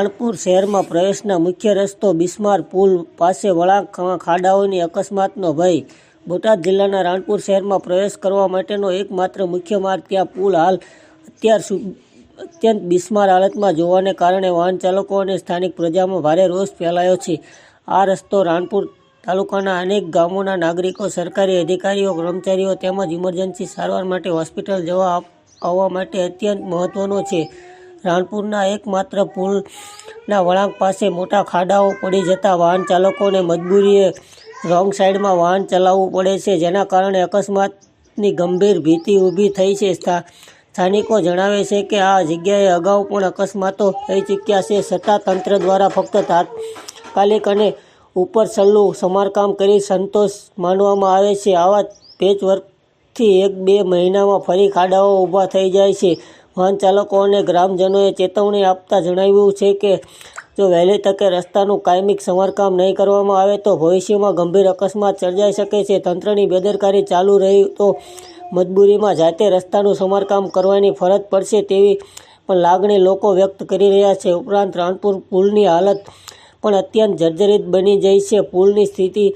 રાણપુર શહેરમાં પ્રવેશના મુખ્ય રસ્તો બિસ્માર પુલ પાસે વળાંક ખાડાઓની અકસ્માતનો ભય. બોટાદ જિલ્લાના રાણપુર શહેરમાં પ્રવેશ કરવા માટેનો એકમાત્ર મુખ્ય માર્ગ ત્યાં પુલ હાલ અત્યાર સુ, અત્યંત બિસ્માર હાલતમાં જોવાને કારણે વાહન ચાલકો અને સ્થાનિક પ્રજામાં ભારે રોષ ફેલાયો છે. આ રસ્તો રાણપુર તાલુકાના અનેક ગામોના નાગરિકો, સરકારી અધિકારીઓ, કર્મચારીઓ તેમજ ઇમરજન્સી સારવાર માટે હોસ્પિટલ જવા આવવા માટે અત્યંત મહત્ત્વનો છે. રાણપુરના એકમાત્ર પુલના વળાંક પાસે મોટા ખાડાઓ પડી જતા વાહન ચાલકોને મજબૂરીએ રોંગ સાઈડમાં વાહન ચલાવવું પડે છે, જેના કારણે અકસ્માતની ગંભીર ભીતિ ઊભી થઈ છે. સ્થા- સ્થાનિકો જણાવે છે કે આ જગ્યાએ અગાઉ પણ અકસ્માતો થઈ ચૂક્યા છે. છતાં તંત્ર દ્વારા ફક્ત તાત્કાલિક અને ઉપર સલ્લું સમારકામ કરી સંતોષ માનવામાં આવે છે. આવા પેચવર્કથી એક બે મહિનામાં ફરી ખાડાઓ ઊભા થઈ જાય છે. વાહન અને ગ્રામજનોએ ચેતવણી આપતા જણાવ્યું છે કે, જો વહેલી તકે રસ્તાનું કાયમિક સમારકામ નહીં કરવામાં આવે તો ભવિષ્યમાં ગંભીર અકસ્માત સર્જાઈ શકે છે. તંત્રની બેદરકારી ચાલુ રહી તો મજબૂરીમાં જાતે રસ્તાનું સમારકામ કરવાની ફરજ પડશે તેવી પણ લાગણી લોકો વ્યક્ત કરી રહ્યા છે. ઉપરાંત રાણપુર પુલની હાલત પણ અત્યંત જર્જરિત બની જઈ છે. પુલની સ્થિતિ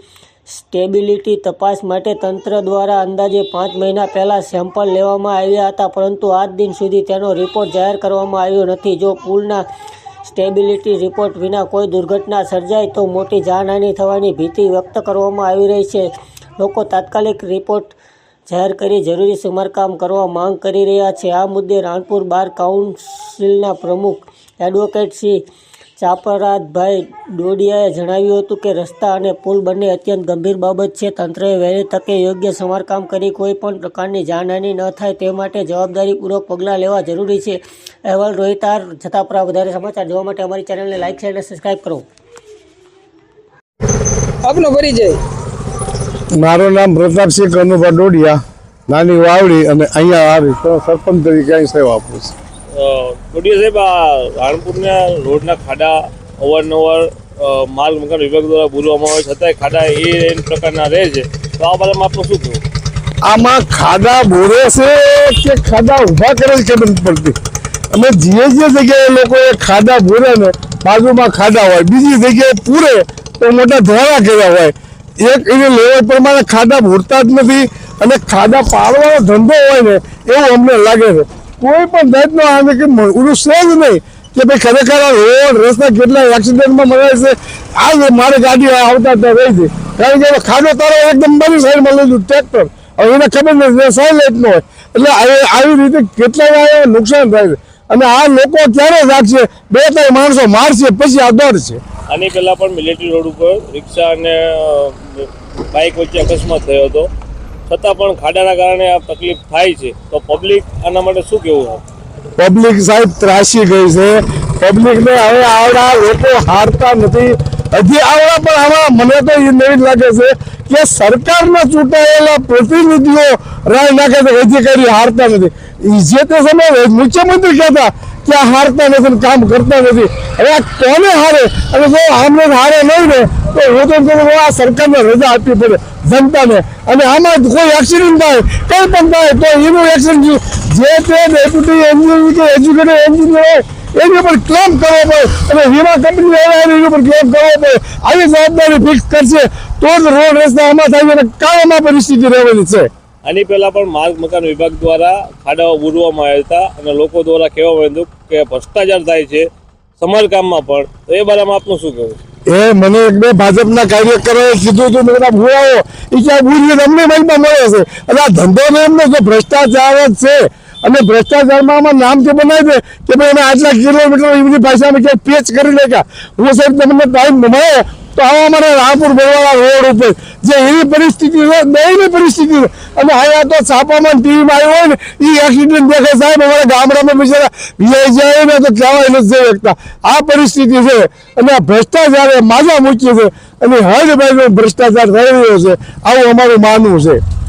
સ્ટેબિલિટી તપાસ માટે તંત્ર દ્વારા અંદાજે પાંચ મહિના પહેલાં સેમ્પલ લેવામાં આવ્યા હતા, પરંતુ આજ દિન સુધી તેનો રિપોર્ટ જાહેર કરવામાં આવ્યો નથી. જો પુલના સ્ટેબિલિટી રિપોર્ટ વિના કોઈ દુર્ઘટના સર્જાય, તો મોટી જાનહાનિ થવાની ભીતિ વ્યક્ત કરવામાં આવી રહી છે. લોકો તાત્કાલિક રિપોર્ટ જાહેર કરી જરૂરી સમારકામ કરવા માંગ કરી રહ્યા છે. આ મુદ્દે રાણપુર બાર કાઉન્સિલના પ્રમુખ એડવોકેટ શ્રી ચાપરાજભાઈ ડોડિયાએ જણાવ્યું હતું કે રસ્તા અને પુલ બંને અત્યંત ગંભીર બાબત છે. તંત્રએ વહેલી તકે યોગ્ય સમારકામ કરી. કોઈ પણ પ્રકારની જાનહાની ન થાય તે માટે જવાબદારીપૂર્વક પગલાં લેવા જરૂરી છે. અહેવાલ રોહિતાર. જતાપરા વધારે સમાચાર જોવા માટે અમારી ચેનલને લાઇક શેર અને સબસ્ક્રાઇબ કરો. આપનો પરિચય. મારું નામ પ્રતાપસિંહ કનુભા ડોડિયા. નાની વાવડી અને અહીંયા આવી તો સરપંચ તરીકે અહીં સેવા આપું છું. ડોડિયા સાહેબ, આ રાણપુરના રોડના ખાડા અવારનવાર માલ મકાન વિભાગ દ્વારા પૂરવામાં આવે, છતાંય ખાડા એ એ પ્રકારના રહે છે. તો આ બાબતમાં આપનું શું કહેવું? આમાં ખાડા બોરે છે કે ખાડા ઊભા કરે છે ખબર પડતી. અમે જે જે જગ્યાએ લોકોએ ખાડા બોરે ને, બાજુમાં ખાડા હોય, બીજી જગ્યાએ પૂરે તો મોટા ધોળા કર્યા હોય. એક એને લેવલ પ્રમાણે ખાડા ભૂરતા જ નથી અને ખાડા પાડવાનો ધંધો હોય ને, એવું અમને લાગે છે. કોઈ પણ જાતનો કે ઉડું છે જ નહીં કે ભાઈ ખરેખર આ રોડ, રસ્તા કેટલા એક્સિડન્ટમાં મળે છે. આ મારે ગાડી આવતા ત્યાં રહી છે. કારણ કે ખાડો તારો એકદમ બની સાઈડમાં લઈ લીધું, ટ્રેક્ટર. હવે એને ખબર નથી સાયલેન્ટ નો હોય. એટલે આવી રીતે કેટલા નુકસાન થાય છે. અને આ લોકો ક્યારે રાખશે બે ત્રણ માણસો મારશે, પછી આ દોડશે. આની પહેલાં પણ મિલિટરી રોડ ઉપર રિક્ષા અને બાઇક વચ્ચે અકસ્માત થયો હતો. છતાં પણ ખાડાના કારણે આ તકલીફ થાય છે. તો પબ્લિક આના માટે શું કહેવું પબ્લિક સાહેબ ત્રાસી ગઈ છે. પબ્લિકને હવે આવડા લોકો હારતા નથી. હજી આવડા પણ આવા, મને તો એ નહીં લાગે છે કે સરકારના ચૂંટાયેલા પ્રતિનિધિઓ રાય નાખે છે અધિકારી હારતા નથી. જે તે સમયે મુખ્યમંત્રી કહેતા કે આ હારતા નથી કામ કરતા નથી. હવે આ કોને હારે? અને જો આમને હારે નહીં ને, તો હું તો કહું આ સરકારને રજા આપવી પડે જનતાને. અને આમાં કોઈ એક્સિડન્ટ થાય, કંઈ પણ થાય, તો એનું એક્સિડન્ટ જે તે ડેપ્યુટી એન્જિનિયર કે એજ્યુકેટેડ એન્જિનિયર હોય, એની ઉપર ક્લેમ કરવો પડે. અને વીમા કંપની એની ઉપર ક્લેમ કરવો પડે. આવી જવાબદારી ફિક્સ કરશે, તો જ રોડ રસ્તા આમાં થાય અને કાયમમાં પરિસ્થિતિ રહેવાની છે. આની પહેલાં પણ માર્ગ મકાન વિભાગ દ્વારા ખાડાઓ ભૂરવામાં આવ્યા હતા અને લોકો દ્વારા કહેવામાં આવ્યું કે ભ્રષ્ટાચાર થાય છે સમારકામમાં પણ. તો એ બારામાં આપનું શું કહેવું એ મને એક બે ભાજપના કાર્યકરોએ કીધું હતું, મેં ભૂવાઓ એ ક્યાં બુરી અમને મનમાં મળે છે. અને આ ધંધો ને એમનો જો ભ્રષ્ટાચાર જ છે, અને ભ્રષ્ટાચારમાં આમાં નામથી બનાવી દે કે ભાઈ અમે આટલા કિલોમીટર એ બધી ભાષામાં ક્યાંક પેચ કરી લેગા હું સાહેબ તમને ટાઈમ મળે તો આવો અમારે રામપુર બરવાળા રોડ ઉપર. જે એવી પરિસ્થિતિ દયની પરિસ્થિતિ અને અહીંયા તો છાપામાં ટીવીમાં આવ્યું હોય ને એ એક્સિડન્ટ દેખે સાહેબ, અમારા ગામડામાં બિચારા વીઆઈ જાય તો કહેવાય નથી જઈ શકતા. આ પરિસ્થિતિ છે. અને આ ભ્રષ્ટાચારે માજા મૂકી છે. અને હજ બાજુ ભ્રષ્ટાચાર થઈ રહ્યો છે. આવું અમારું માનવું છે.